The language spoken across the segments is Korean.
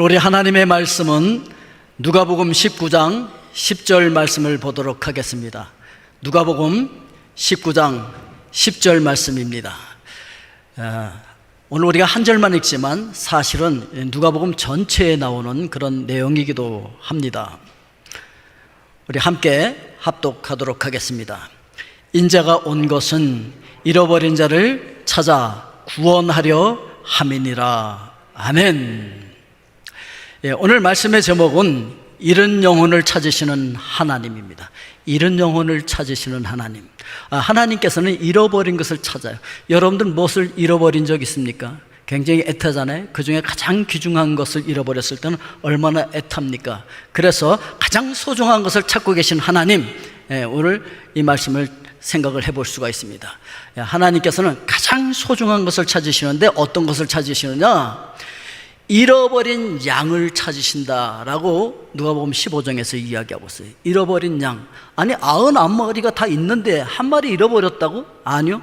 우리 하나님의 말씀은 누가복음 19장 10절 말씀을 보도록 하겠습니다. 누가복음 19장 10절 말씀입니다. 아, 오늘 우리가 한 절만 읽지만 사실은 누가복음 전체에 나오는 그런 내용이기도 합니다. 우리 함께 합독하도록 하겠습니다. 인자가 온 것은 잃어버린 자를 찾아 구원하려 함이니라. 아멘. 예, 오늘 말씀의 제목은 잃은 영혼을 찾으시는 하나님입니다. 잃은 영혼을 찾으시는 하나님. 아, 하나님께서는 잃어버린 것을 찾아요. 여러분들 무엇을 잃어버린 적 있습니까? 굉장히 애타잖아요. 그 중에 가장 귀중한 것을 잃어버렸을 때는 얼마나 애탑니까? 그래서 가장 소중한 것을 찾고 계신 하나님, 예, 오늘 이 말씀을 생각을 해볼 수가 있습니다. 예, 하나님께서는 가장 소중한 것을 찾으시는데 어떤 것을 찾으시느냐? 잃어버린 양을 찾으신다라고 누가복음 15장에서 이야기하고 있어요. 잃어버린 양. 아니 아흔 앞머리가 다 있는데 한 마리 잃어버렸다고? 아니요.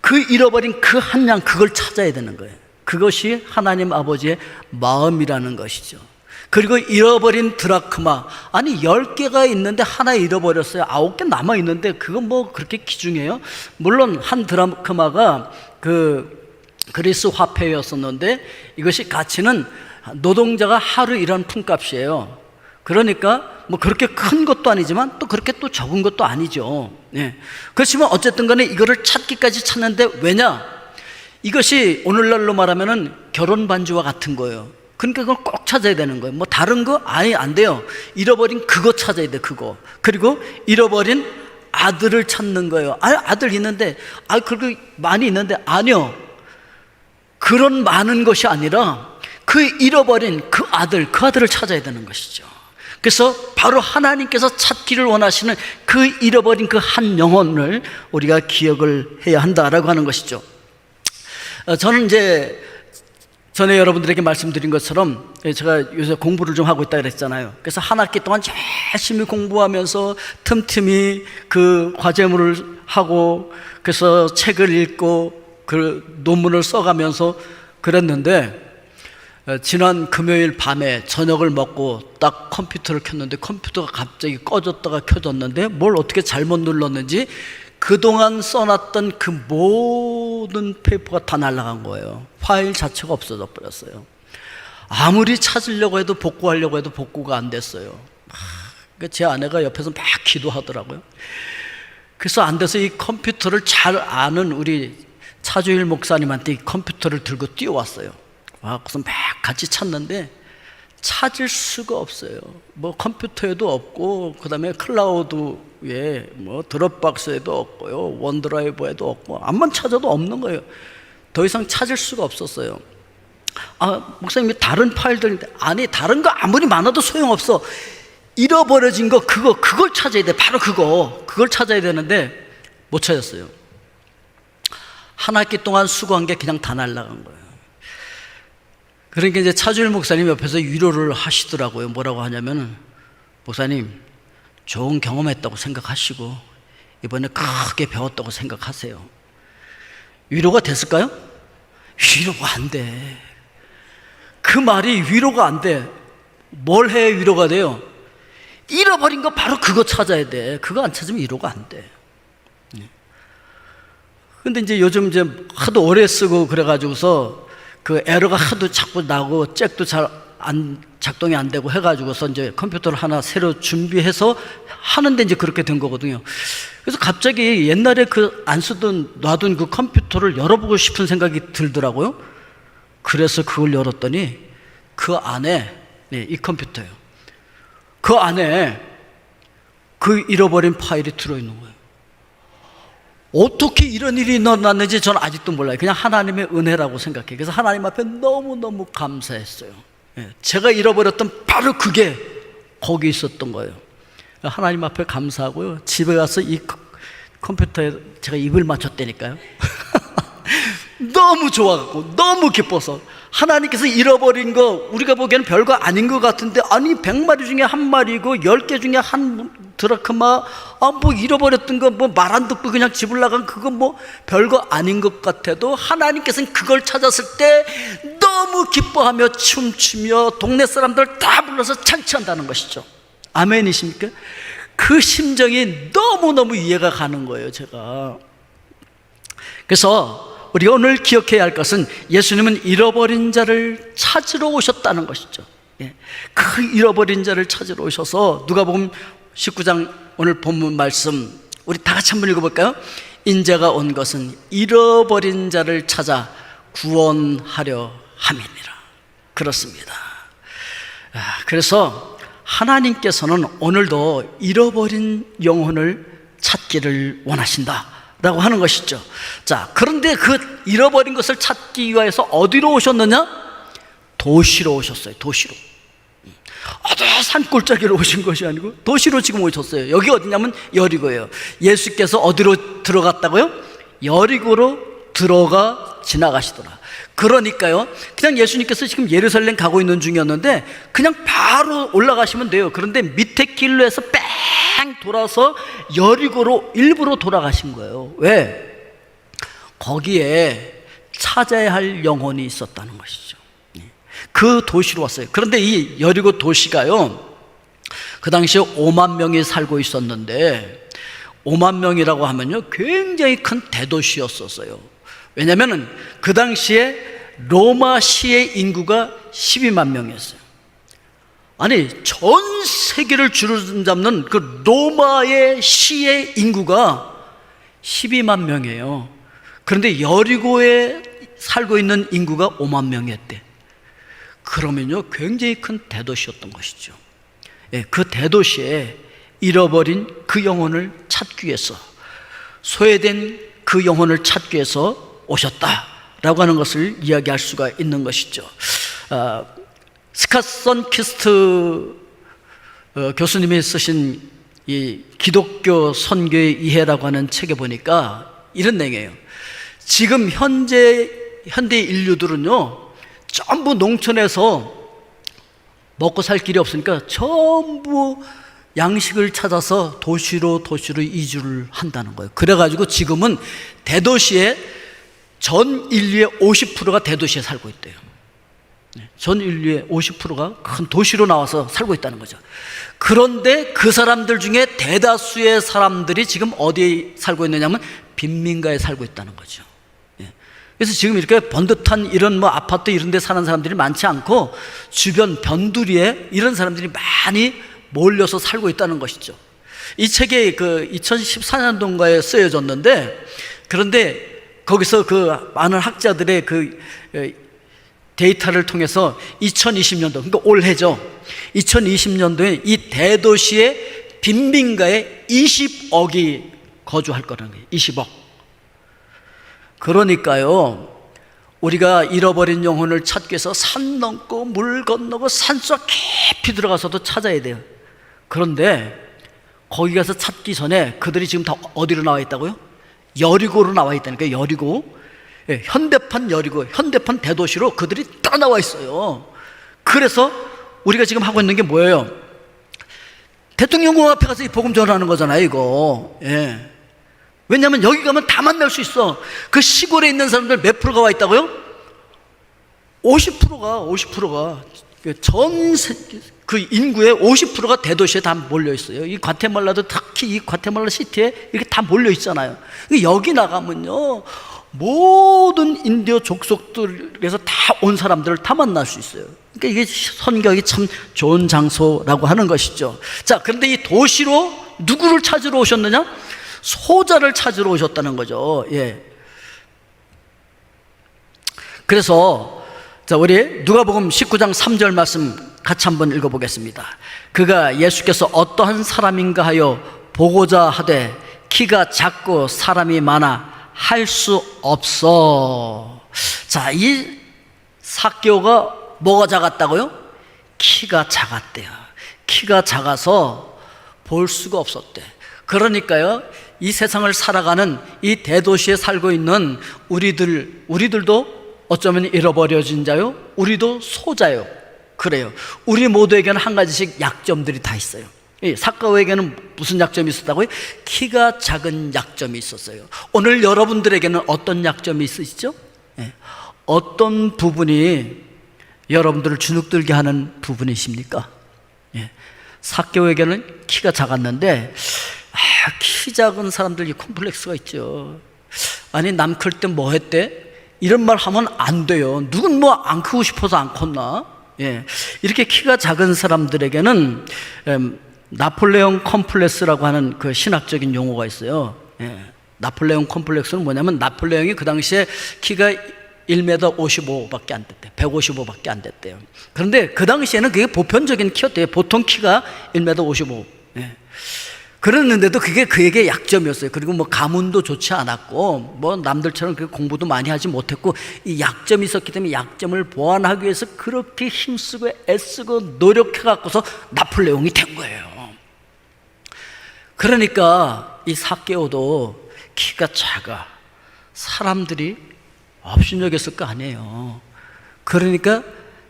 그 잃어버린 그 한 양 그걸 찾아야 되는 거예요. 그것이 하나님 아버지의 마음이라는 것이죠. 그리고 잃어버린 드라크마 아니 열 개가 있는데 하나 잃어버렸어요. 아홉 개 남아 있는데 그건 뭐 그렇게 기중해요? 물론 한 드라크마가 그 그리스 화폐였었는데 이것이 가치는 노동자가 하루 일한 품값이에요. 그러니까 뭐 그렇게 큰 것도 아니지만 또 그렇게 또 적은 것도 아니죠. 예. 그렇지만 어쨌든 간에 이거를 찾기까지 찾는데 왜냐? 이것이 오늘날로 말하면은 결혼 반지와 같은 거예요. 그러니까 그걸 꼭 찾아야 되는 거예요. 뭐 다른 거 아예 안 돼요. 잃어버린 그거 찾아야 돼, 그거. 그리고 잃어버린 아들을 찾는 거예요. 아, 아들 있는데, 아, 그렇게 많이 있는데, 아니요. 그런 많은 것이 아니라 그 잃어버린 그 아들, 그 아들을 찾아야 되는 것이죠. 그래서 바로 하나님께서 찾기를 원하시는 그 잃어버린 그 한 영혼을 우리가 기억을 해야 한다라고 하는 것이죠. 어, 저는 이제 전에 여러분들에게 말씀드린 것처럼 제가 요새 공부를 좀 하고 있다 그랬잖아요. 그래서 한 학기 동안 열심히 공부하면서 틈틈이 그 과제물을 하고 그래서 책을 읽고 그 논문을 써가면서 그랬는데 어, 지난 금요일 밤에 저녁을 먹고 딱 컴퓨터를 켰는데 컴퓨터가 갑자기 꺼졌다가 켜졌는데 뭘 어떻게 잘못 눌렀는지 그동안 써놨던 그 모든 페이퍼가 다 날아간 거예요. 파일 자체가 없어져 버렸어요. 아무리 찾으려고 해도 복구하려고 해도 복구가 안 됐어요. 아, 제 아내가 옆에서 막 기도하더라고요. 그래서 안 돼서 이 컴퓨터를 잘 아는 우리 차주일 목사님한테 이 컴퓨터를 들고 뛰어왔어요. 와, 그래서 막 같이 찾는데 찾을 수가 없어요. 뭐 컴퓨터에도 없고, 그 다음에 클라우드에 뭐 드롭박스에도 없고요, 원드라이브에도 없고, 암만 찾아도 없는 거예요. 더 이상 찾을 수가 없었어요. 아, 목사님, 다른 파일들인데, 아니, 다른 거 아무리 많아도 소용없어. 잃어버려진 거, 그거, 그걸 찾아야 돼. 바로 그거. 그걸 찾아야 되는데, 못 찾았어요. 한 학기 동안 수고한 게 그냥 다 날라간 거예요. 그러니까 이제 차주일 목사님 옆에서 위로를 하시더라고요. 뭐라고 하냐면은, 목사님, 좋은 경험했다고 생각하시고, 이번에 크게 배웠다고 생각하세요. 위로가 됐을까요? 위로가 안 돼. 그 말이 위로가 안 돼. 뭘 해야 위로가 돼요? 잃어버린 거 바로 그거 찾아야 돼. 그거 안 찾으면 위로가 안 돼. 근데 이제 요즘 이제 하도 오래 쓰고 그래가지고서 그 에러가 하도 자꾸 나고 잭도 잘 안 작동이 안 되고 해가지고서 이제 컴퓨터를 하나 새로 준비해서 하는데 이제 그렇게 된 거거든요. 그래서 갑자기 옛날에 그 안 쓰던 놔둔 그 컴퓨터를 열어보고 싶은 생각이 들더라고요. 그래서 그걸 열었더니 그 안에 네, 이 컴퓨터예요. 그 안에 그 잃어버린 파일이 들어있는 거예요. 어떻게 이런 일이 일어났는지 저는 아직도 몰라요. 그냥 하나님의 은혜라고 생각해요. 그래서 하나님 앞에 너무너무 감사했어요. 예, 제가 잃어버렸던 바로 그게 거기 있었던 거예요. 하나님 앞에 감사하고요. 집에 가서 이 컴퓨터에 제가 입을 맞췄다니까요. 너무 좋아갖고, 너무 기뻐서. 하나님께서 잃어버린 거 우리가 보기에는 별거 아닌 것 같은데 아니 백마리 중에 한 마리고 열개 중에 한 드라크마 아 뭐 잃어버렸던 거 뭐 말 안 듣고 그냥 집을 나간 그거 뭐 별거 아닌 것 같아도 하나님께서는 그걸 찾았을 때 너무 기뻐하며 춤추며 동네 사람들 다 불러서 잔치한다는 것이죠. 아멘이십니까? 그 심정이 너무너무 이해가 가는 거예요, 제가. 그래서 우리가 오늘 기억해야 할 것은 예수님은 잃어버린 자를 찾으러 오셨다는 것이죠. 예. 그 잃어버린 자를 찾으러 오셔서 누가 보면 19장 오늘 본문 말씀 우리 다 같이 한번 읽어볼까요? 인자가 온 것은 잃어버린 자를 찾아 구원하려 함이니라. 그렇습니다. 아, 그래서 하나님께서는 오늘도 잃어버린 영혼을 찾기를 원하신다. 라고 하는 것이죠. 자, 그런데 그 잃어버린 것을 찾기 위해서 어디로 오셨느냐? 도시로 오셨어요. 도시로. 어디 산골짜기로 오신 것이 아니고 도시로 지금 오셨어요. 여기 어디냐면 여리고예요. 예수께서 어디로 들어갔다고요? 여리고로 들어가 지나가시더라. 그러니까요. 그냥 예수님께서 지금 예루살렘 가고 있는 중이었는데 그냥 바로 올라가시면 돼요. 그런데 밑에 길로 해서 뺑 돌아서 여리고로 일부러 돌아가신 거예요. 왜? 거기에 찾아야 할 영혼이 있었다는 것이죠. 그 도시로 왔어요. 그런데 이 여리고 도시가요, 그 당시에 5만 명이 살고 있었는데, 5만 명이라고 하면요, 굉장히 큰 대도시였었어요. 왜냐면은 그 당시에 로마 시의 인구가 12만 명이었어요. 아니, 전 세계를 주름잡는 그 로마의 시의 인구가 12만 명이에요. 그런데 여리고에 살고 있는 인구가 5만 명이었대. 그러면요, 굉장히 큰 대도시였던 것이죠. 예, 그 대도시에 잃어버린 그 영혼을 찾기 위해서, 소외된 그 영혼을 찾기 위해서 오셨다라고 하는 것을 이야기할 수가 있는 것이죠. 아, 스카선 키스트 어, 교수님이 쓰신 이 기독교 선교의 이해라고 하는 책에 보니까 이런 내용이에요. 지금 현재 현대 인류들은요 전부 농촌에서 먹고 살 길이 없으니까 전부 양식을 찾아서 도시로 도시로 이주를 한다는 거예요. 그래가지고 지금은 대도시에 전 인류의 50%가 대도시에 살고 있대요. 네, 전 인류의 50%가 큰 도시로 나와서 살고 있다는 거죠. 그런데 그 사람들 중에 대다수의 사람들이 지금 어디에 살고 있느냐면 빈민가에 살고 있다는 거죠. 예. 그래서 지금 이렇게 번듯한 이런 뭐 아파트 이런 데 사는 사람들이 많지 않고 주변 변두리에 이런 사람들이 많이 몰려서 살고 있다는 것이죠. 이 책에 그 2014년도인가에 쓰여졌는데 그런데 거기서 그 많은 학자들의 그 데이터를 통해서 2020년도, 그러니까 올해죠. 2020년도에 이 대도시의 빈민가에 20억이 거주할 거라는 거예요. 20억. 그러니까요, 우리가 잃어버린 영혼을 찾기 위해서 산 넘고 물 건너고 산속 깊이 들어가서도 찾아야 돼요. 그런데 거기 가서 찾기 전에 그들이 지금 다 어디로 나와 있다고요? 여리고로 나와 있다니까 여리고. 예, 현대판 여리고 현대판 대도시로 그들이 떠나와 있어요. 그래서 우리가 지금 하고 있는 게 뭐예요? 대통령궁 앞에 가서 이 복음 전하는 거잖아요, 이거. 예. 왜냐하면 여기 가면 다 만날 수 있어. 그 시골에 있는 사람들 몇 프로가 와 있다고요? 50%가 50%가 전그 인구의 50%가 대도시에 다 몰려 있어요. 이 과테말라도 특히 이 과테말라 시티에 이렇게 다 몰려 있잖아요. 여기 나가면요. 모든 인디오 족속들에서 다 온 사람들을 다 만날 수 있어요. 그러니까 이게 선교하기 참 좋은 장소라고 하는 것이죠. 자, 그런데 이 도시로 누구를 찾으러 오셨느냐? 소자를 찾으러 오셨다는 거죠. 예. 그래서 자, 우리 누가복음 19장 3절 말씀 같이 한번 읽어 보겠습니다. 그가 예수께서 어떠한 사람인가 하여 보고자 하되 키가 작고 사람이 많아 할 수 없어. 자, 이 사교가 뭐가 작았다고요? 키가 작았대요. 키가 작아서 볼 수가 없었대. 그러니까요, 이 세상을 살아가는 이 대도시에 살고 있는 우리들, 우리들도 어쩌면 잃어버려진 자요, 우리도 소자요. 그래요. 우리 모두에게는 한 가지씩 약점들이 다 있어요. 사카오에게는 무슨 약점이 있었다고요? 키가 작은 약점이 있었어요. 오늘 여러분들에게는 어떤 약점이 있으시죠? 예. 어떤 부분이 여러분들을 주눅들게 하는 부분이십니까? 예. 사개오에게는 키가 작았는데 아, 키 작은 사람들 이 콤플렉스가 있죠. 아니 남 클 때 뭐 했대? 이런 말 하면 안 돼요. 누군 뭐 안 크고 싶어서 안 컸나? 예. 이렇게 키가 작은 사람들에게는 음, 나폴레옹 컴플렉스라고 하는 그 신학적인 용어가 있어요. 예. 나폴레옹 컴플렉스는 뭐냐면 나폴레옹이 그 당시에 키가 1m 55밖에 안 됐대. 155밖에 안 됐대요. 그런데 그 당시에는 그게 보편적인 키였대요. 보통 키가 1m 55. 예. 그랬는데도 그게 그에게 약점이었어요. 그리고 뭐 가문도 좋지 않았고, 뭐 남들처럼 그 공부도 많이 하지 못했고, 이 약점이 있었기 때문에 약점을 보완하기 위해서 그렇게 힘쓰고 애쓰고 노력해 갖고서 나폴레옹이 된 거예요. 그러니까 이 사케오도 키가 작아. 사람들이 업신여겼을 거 아니에요. 그러니까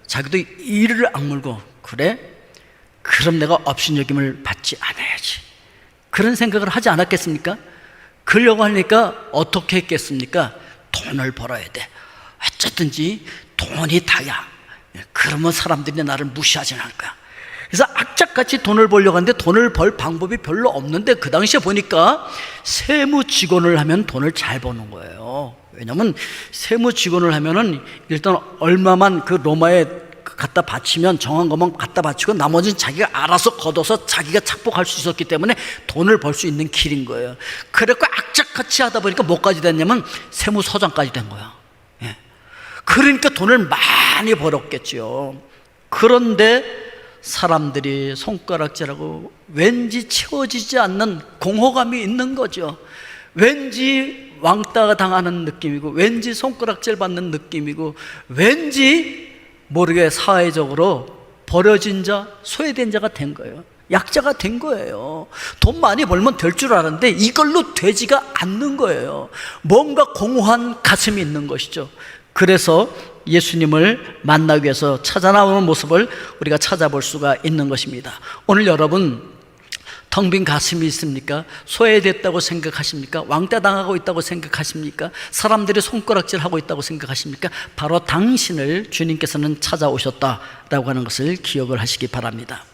자기도 이를 악물고, 그래? 그럼 내가 업신여김을 받지 않아야지. 그런 생각을 하지 않았겠습니까? 그러려고 하니까 어떻게 했겠습니까? 돈을 벌어야 돼. 어쨌든지 돈이 다야. 그러면 사람들이 나를 무시하지 않을 거야. 그래서 악착같이 돈을 벌려고 하는데 돈을 벌 방법이 별로 없는데 그 당시에 보니까 세무 직원을 하면 돈을 잘 버는 거예요. 왜냐면 세무 직원을 하면은 일단 얼마만 그 로마에 갖다 바치면 정한 것만 갖다 바치고 나머지는 자기가 알아서 걷어서 자기가 착복할 수 있었기 때문에 돈을 벌 수 있는 길인 거예요. 그래갖고 악착같이 하다 보니까 뭐까지 됐냐면 세무서장까지 된 거야. 예. 그러니까 돈을 많이 벌었겠죠. 그런데 사람들이 손가락질하고 왠지 채워지지 않는 공허감이 있는 거죠. 왠지 왕따가 당하는 느낌이고, 왠지 손가락질 받는 느낌이고, 왠지 모르게 사회적으로 버려진 자, 소외된 자가 된 거예요. 약자가 된 거예요. 돈 많이 벌면 될 줄 알았는데 이걸로 되지가 않는 거예요. 뭔가 공허한 가슴이 있는 것이죠. 그래서 예수님을 만나기 위해서 찾아 나오는 모습을 우리가 찾아볼 수가 있는 것입니다. 오늘 여러분 텅 빈 가슴이 있습니까? 소외됐다고 생각하십니까? 왕따 당하고 있다고 생각하십니까? 사람들이 손가락질 하고 있다고 생각하십니까? 바로 당신을 주님께서는 찾아오셨다라고 하는 것을 기억을 하시기 바랍니다.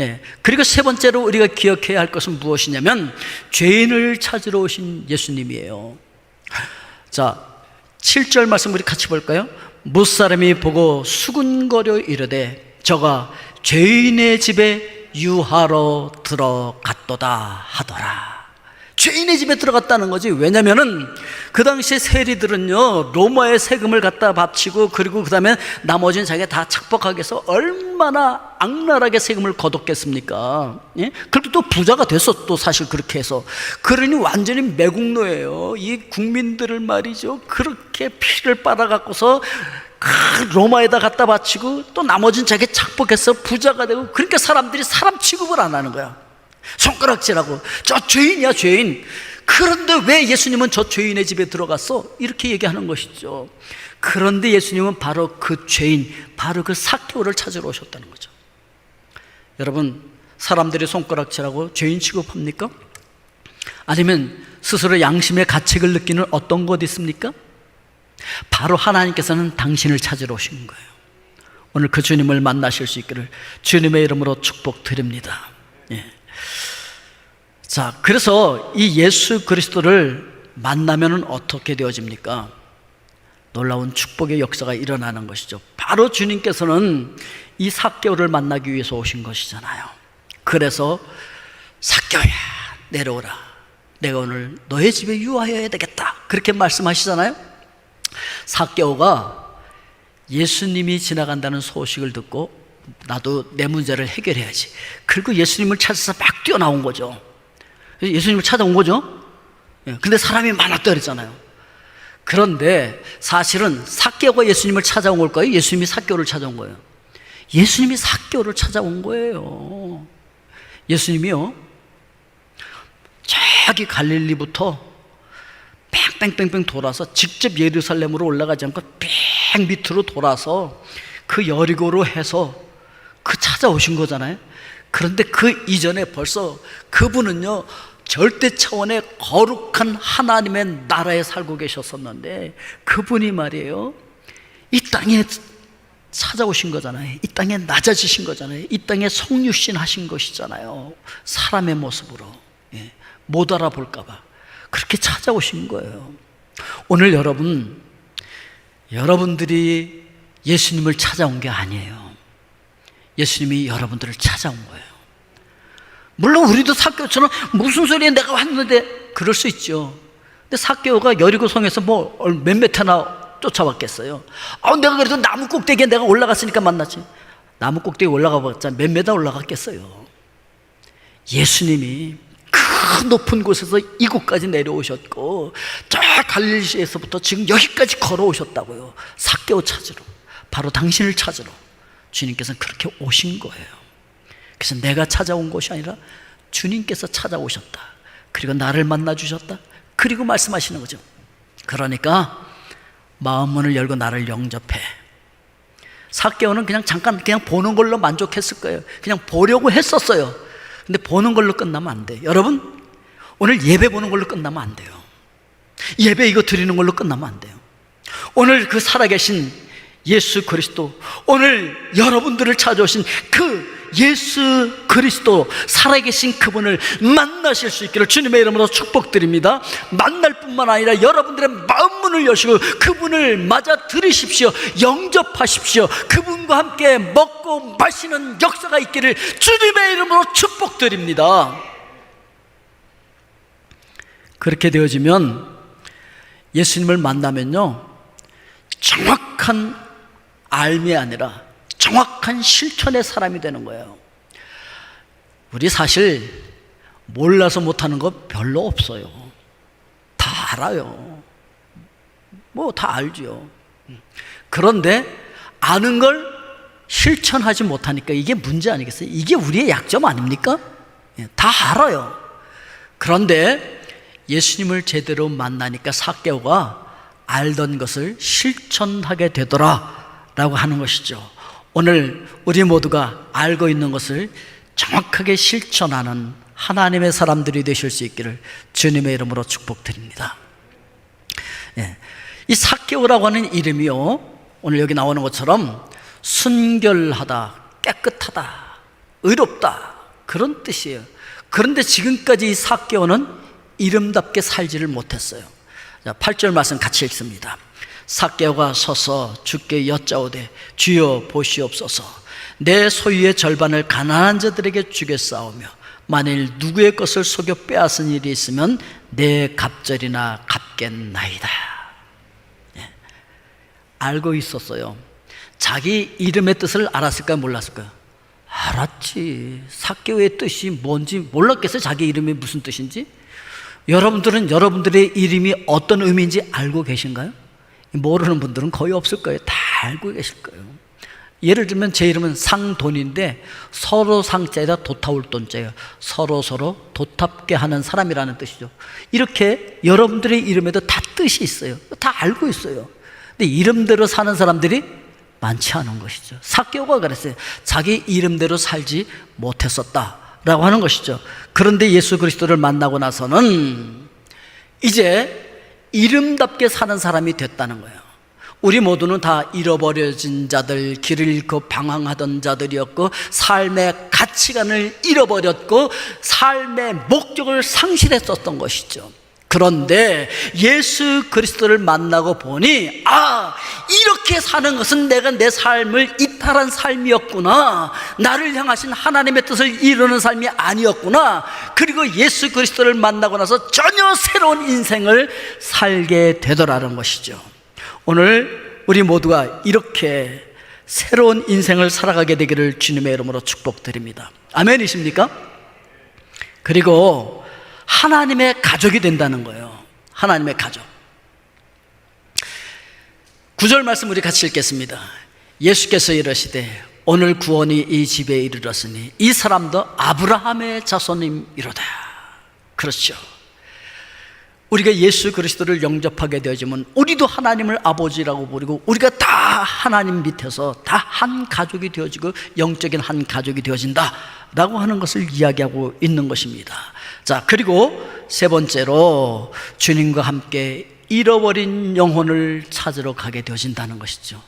예. 그리고 세 번째로 우리가 기억해야 할 것은 무엇이냐면 죄인을 찾으러 오신 예수님이에요. 자, 7절 말씀 우리 같이 볼까요? 무사람이 보고 수군거려 이르되 저가 죄인의 집에 유하러 들어갔도다 하더라. 죄인의 집에 들어갔다는 거지. 왜냐면은 그 당시에 세리들은요, 로마의 세금을 갖다 바치고 그리고 그 다음에 나머지는 자기가 다 착복하게 해서 얼마나 악랄하게 세금을 거뒀겠습니까? 예? 그리고 또 부자가 됐어, 또 사실 그렇게 해서. 그러니 완전히 매국노예요. 이 국민들을 말이죠. 그렇게 피를 빨아갖고서 그 로마에다 갖다 바치고 또 나머지는 자기 착복해서 부자가 되고 그러니까 사람들이 사람 취급을 안 하는 거야. 손가락질하고 저 죄인이야 죄인 그런데 왜 예수님은 저 죄인의 집에 들어갔어? 이렇게 얘기하는 것이죠 그런데 예수님은 바로 그 죄인 바로 그 사케오를 찾으러 오셨다는 거죠 여러분 사람들이 손가락질하고 죄인 취급합니까? 아니면 스스로 양심의 가책을 느끼는 어떤 것 있습니까? 바로 하나님께서는 당신을 찾으러 오신 거예요 오늘 그 주님을 만나실 수 있기를 주님의 이름으로 축복드립니다 예. 자, 그래서 이 예수 그리스도를 만나면 어떻게 되어집니까? 놀라운 축복의 역사가 일어나는 것이죠. 바로 주님께서는 이 사개오를 만나기 위해서 오신 것이잖아요. 그래서 사개오야 내려오라. 내가 오늘 너의 집에 유하여야 되겠다. 그렇게 말씀하시잖아요. 사개오가 예수님이 지나간다는 소식을 듣고 나도 내 문제를 해결해야지. 그리고 예수님을 찾아서 막 뛰어나온 거죠. 예수님을 찾아온 거죠. 예, 근데 사람이 많았다 그랬잖아요. 그런데 사실은 사개오가 예수님을 찾아온 걸까요? 예수님이 사개오를 찾아온 거예요. 예수님이 사개오를 찾아온 거예요. 예수님이요. 저기 갈릴리부터 뺑뺑뺑뺑 돌아서 직접 예루살렘으로 올라가지 않고 뺑 밑으로 돌아서 그 여리고로 해서 그 찾아오신 거잖아요. 그런데 그 이전에 벌써 그분은요, 절대 차원의 거룩한 하나님의 나라에 살고 계셨었는데, 그분이 말이에요, 이 땅에 찾아오신 거잖아요. 이 땅에 낮아지신 거잖아요. 이 땅에 성육신 하신 것이잖아요. 사람의 모습으로. 예, 못 알아볼까봐. 그렇게 찾아오신 거예요. 오늘 여러분, 여러분들이 예수님을 찾아온 게 아니에요. 예수님이 여러분들을 찾아온 거예요. 물론 우리도 사교처럼 무슨 소리에 내가 왔는데 그럴 수 있죠. 근데 사교가 여리고 성에서 뭐 몇몇 해나 쫓아왔겠어요. 아, 내가 그래도 나무 꼭대기에 내가 올라갔으니까 만났지. 나무 꼭대기 올라가 봤자 몇 메다 올라갔겠어요. 예수님이 그 높은 곳에서 이곳까지 내려오셨고 저 갈릴리에서부터 지금 여기까지 걸어오셨다고요. 사개오 찾으러 바로 당신을 찾으러 주님께서는 그렇게 오신 거예요. 그래서 내가 찾아온 것이 아니라 주님께서 찾아오셨다. 그리고 나를 만나 주셨다. 그리고 말씀하시는 거죠. 그러니까 마음 문을 열고 나를 영접해. 사개오는 그냥 잠깐 그냥 보는 걸로 만족했을 거예요. 그냥 보려고 했었어요. 근데 보는 걸로 끝나면 안 돼. 여러분, 오늘 예배 보는 걸로 끝나면 안 돼요. 예배 이거 드리는 걸로 끝나면 안 돼요. 오늘 그 살아계신 예수 그리스도, 오늘 여러분들을 찾아오신 그 예수 그리스도 살아계신 그분을 만나실 수 있기를 주님의 이름으로 축복드립니다. 만날 뿐만 아니라 여러분들의 마음 문을 여시고 그분을 맞아 들으십시오. 영접하십시오. 그분과 함께 먹고 마시는 역사가 있기를 주님의 이름으로 축복드립니다. 그렇게 되어지면 예수님을 만나면요. 정확한 알미 아니라 정확한 실천의 사람이 되는 거예요. 우리 사실 몰라서 못하는 거 별로 없어요. 다 알아요. 뭐 다 알죠. 그런데 아는 걸 실천하지 못하니까 이게 문제 아니겠어요? 이게 우리의 약점 아닙니까? 예, 다 알아요. 그런데 예수님을 제대로 만나니까 사개오가 알던 것을 실천하게 되더라 라고 하는 것이죠. 오늘 우리 모두가 알고 있는 것을 정확하게 실천하는 하나님의 사람들이 되실 수 있기를 주님의 이름으로 축복드립니다. 예. 이 사케오라고 하는 이름이요. 오늘 여기 나오는 것처럼 순결하다, 깨끗하다, 의롭다 그런 뜻이에요. 그런데 지금까지 이 사케오는 이름답게 살지를 못했어요. 자, 8절 말씀 같이 읽습니다. 사개오가 서서 주께 여짜오되 주여 보시옵소서. 내 소유의 절반을 가난한 자들에게 주겠사오며 만일 누구의 것을 속여 빼앗은 일이 있으면 내 갑절이나 갚겠나이다. 예. 알고 있었어요. 자기 이름의 뜻을 알았을까요 몰랐을까요 알았지. 사개오의 뜻이 뭔지 몰랐겠어요? 자기 이름이 무슨 뜻인지? 여러분들은 여러분들의 이름이 어떤 의미인지 알고 계신가요? 모르는 분들은 거의 없을 거예요. 다 알고 계실 거예요. 예를 들면 제 이름은 상돈인데 서로 상자에다 도타올 돈자예요. 서로 서로 도탑게 하는 사람이라는 뜻이죠. 이렇게 여러분들의 이름에도 다 뜻이 있어요. 다 알고 있어요. 근데 이름대로 사는 사람들이 많지 않은 것이죠. 사교가 그랬어요. 자기 이름대로 살지 못했었다라고 하는 것이죠. 그런데 예수 그리스도를 만나고 나서는 이제 이름답게 사는 사람이 됐다는 거예요. 우리 모두는 다 잃어버려진 자들, 길을 잃고 방황하던 자들이었고, 삶의 가치관을 잃어버렸고, 삶의 목적을 상실했었던 것이죠. 그런데 예수 그리스도를 만나고 보니, 아, 이렇게 사는 것은 내가 내 삶을 이탈한 삶이었구나. 나를 향하신 하나님의 뜻을 이루는 삶이 아니었구나. 그리고 예수 그리스도를 만나고 나서 전혀 새로운 인생을 살게 되더라는 것이죠. 오늘 우리 모두가 이렇게 새로운 인생을 살아가게 되기를 주님의 이름으로 축복드립니다. 아멘이십니까? 그리고 하나님의 가족이 된다는 거예요. 하나님의 가족. 구절 말씀 우리 같이 읽겠습니다. 예수께서 이러시되 오늘 구원이 이 집에 이르렀으니 이 사람도 아브라함의 자손임이로다. 그렇죠. 우리가 예수 그리스도를 영접하게 되어지면 우리도 하나님을 아버지라고 부르고 우리가 다 하나님 밑에서 다 한 가족이 되어지고 영적인 한 가족이 되어진다라고 하는 것을 이야기하고 있는 것입니다. 자, 그리고 세 번째로 주님과 함께 잃어버린 영혼을 찾으러 가게 되어진다는 것이죠.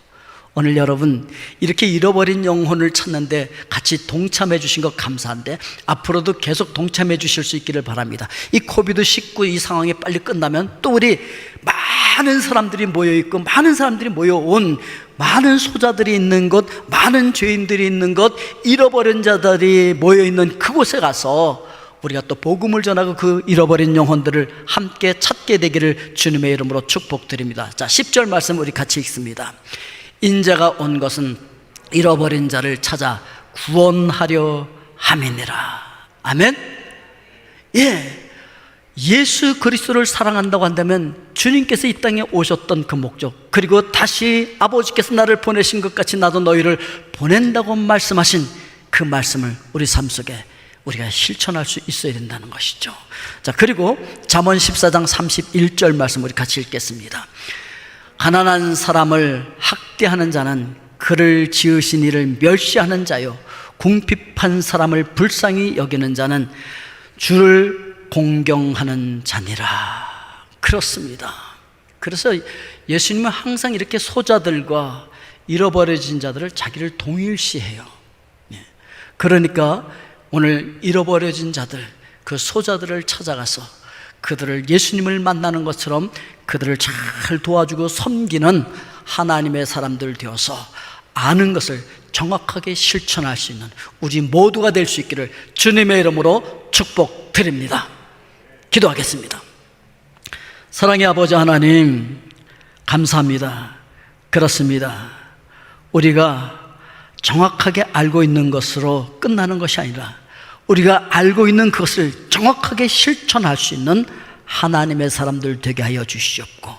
오늘 여러분 이렇게 잃어버린 영혼을 찾는데 같이 동참해 주신 것 감사한데 앞으로도 계속 동참해 주실 수 있기를 바랍니다. 이 코비드 19 이 상황이 빨리 끝나면 또 우리 많은 사람들이 모여 있고 많은 사람들이 모여 온 많은 소자들이 있는 곳, 많은 죄인들이 있는 곳, 잃어버린 자들이 모여 있는 그곳에 가서 우리가 또 복음을 전하고 그 잃어버린 영혼들을 함께 찾게 되기를 주님의 이름으로 축복드립니다. 자, 10절 말씀 우리 같이 읽습니다. 인자가 온 것은 잃어버린 자를 찾아 구원하려 함이니라. 아멘. 예. 예수 그리스도를 사랑한다고 한다면 주님께서 이 땅에 오셨던 그 목적 그리고 다시 아버지께서 나를 보내신 것 같이 나도 너희를 보낸다고 말씀하신 그 말씀을 우리 삶 속에 우리가 실천할 수 있어야 된다는 것이죠. 자, 그리고 잠언 14장 31절 말씀 우리 같이 읽겠습니다. 가난한 사람을 학대하는 자는 그를 지으신 이를 멸시하는 자요 궁핍한 사람을 불쌍히 여기는 자는 주를 공경하는 자니라 그렇습니다 그래서 예수님은 항상 이렇게 소자들과 잃어버려진 자들을 자기를 동일시해요 예. 그러니까 오늘 잃어버려진 자들 그 소자들을 찾아가서 그들을 예수님을 만나는 것처럼 그들을 잘 도와주고 섬기는 하나님의 사람들 되어서 아는 것을 정확하게 실천할 수 있는 우리 모두가 될 수 있기를 주님의 이름으로 축복드립니다. 기도하겠습니다. 사랑의 아버지 하나님, 감사합니다. 그렇습니다. 우리가 정확하게 알고 있는 것으로 끝나는 것이 아니라 우리가 알고 있는 그것을 정확하게 실천할 수 있는 하나님의 사람들 되게 하여 주시옵고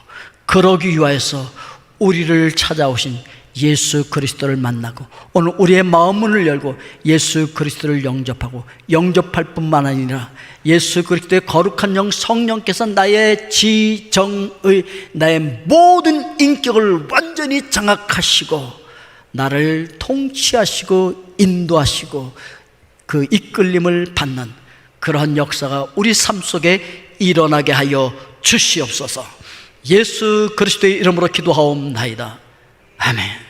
그러기 위하여서 우리를 찾아오신 예수 그리스도를 만나고 오늘 우리의 마음 문을 열고 예수 그리스도를 영접하고 영접할 뿐만 아니라 예수 그리스도의 거룩한 영 성령께서 나의 지정의 나의 모든 인격을 완전히 장악하시고 나를 통치하시고 인도하시고 그 이끌림을 받는 그러한 역사가 우리 삶 속에 일어나게 하여 주시옵소서. 예수 그리스도의 이름으로 기도하옵나이다. 아멘.